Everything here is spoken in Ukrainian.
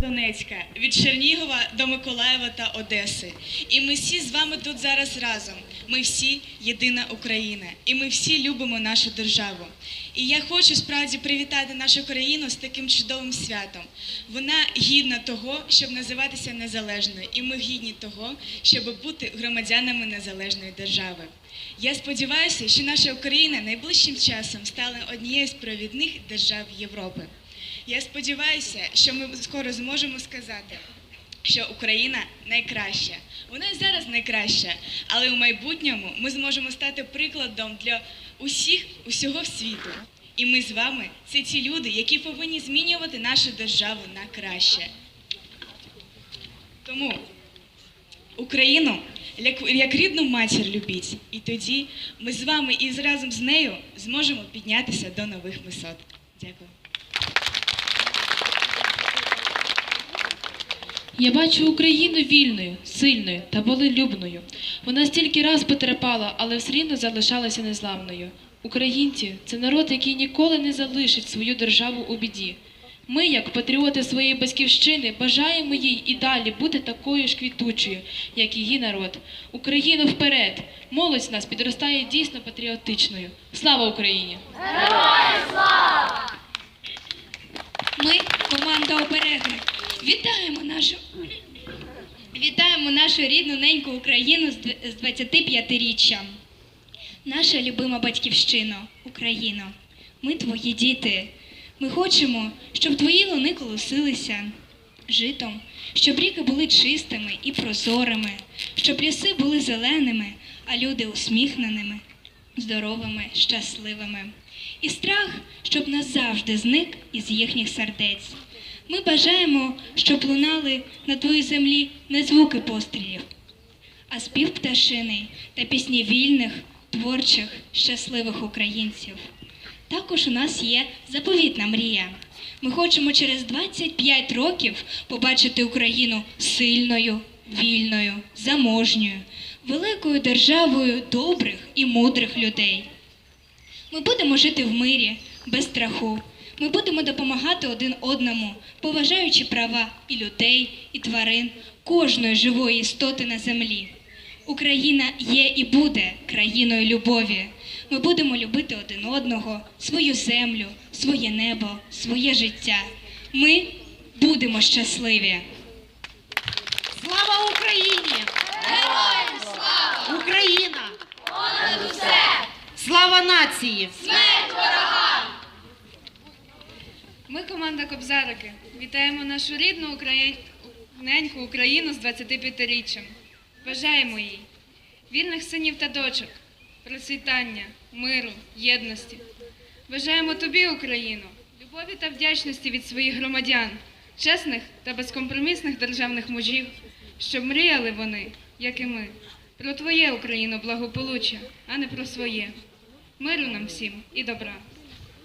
Донецька, від Чернігова до Миколаєва та Одеси. І ми всі з вами тут зараз разом. Ми всі єдина Україна, і ми всі любимо нашу державу. І я хочу справді привітати нашу країну з таким чудовим святом. Вона гідна того, щоб називатися незалежною, і ми гідні того, щоб бути громадянами незалежної держави. Я сподіваюся, що наша Україна найближчим часом стане однією з провідних держав Європи. Я сподіваюся, що ми скоро зможемо сказати, що Україна найкраща. Вона і зараз найкраща, але у майбутньому ми зможемо стати прикладом для усіх усього світу. І ми з вами це ті люди, які повинні змінювати нашу державу на краще. Тому Україну як, рідну матір любіть, і тоді ми з вами і разом з нею зможемо піднятися до нових висот. Дякую. Я бачу Україну вільною, сильною та волелюбною. Вона стільки раз потерпала, але все рівно залишалася незламною. Українці це народ, який ніколи не залишить свою державу у біді. Ми, як патріоти своєї батьківщини, бажаємо їй і далі бути такою ж квітучою, як її народ. Україну вперед! Молодь нас підростає дійсно патріотичною. Слава Україні! Ми команда обереги. Вітаємо нашу вітаємо нашу рідну неньку Україну з 25-річчям. Наша любима батьківщина, Україно. Ми твої діти. Ми хочемо, щоб твої луни колосилися житом, щоб ріки були чистими і прозорими, щоб ліси були зеленими, а люди усміхненими, здоровими, щасливими. І страх, щоб назавжди зник із їхніх сердець. Ми бажаємо, щоб лунали на твоїй землі не звуки пострілів, а спів пташиний та пісні вільних, творчих, щасливих українців. Також у нас є заповітна мрія. Ми хочемо через 25 років побачити Україну сильною, вільною, заможньою, великою державою добрих і мудрих людей. Ми будемо жити в мирі, без страху. Ми будемо допомагати один одному, поважаючи права і людей, і тварин, кожної живої істоти на землі. Україна є і буде країною любові. Ми будемо любити один одного, свою землю, своє небо, своє життя. Ми будемо щасливі. Слава Україні! Героям слава! Україна! Понад усе! Слава нації! Ми команда Кобзарики. Вітаємо нашу рідну Украї... Україну з 25-річчям. Бажаємо їй вільних синів та дочок, процвітання, миру, єдності. Бажаємо тобі, Україну, любові та вдячності від своїх громадян, чесних та безкомпромісних державних мужів, щоб мріяли вони, як і ми, про твоє Україно благополуччя, а не про своє. Миру нам всім і добра.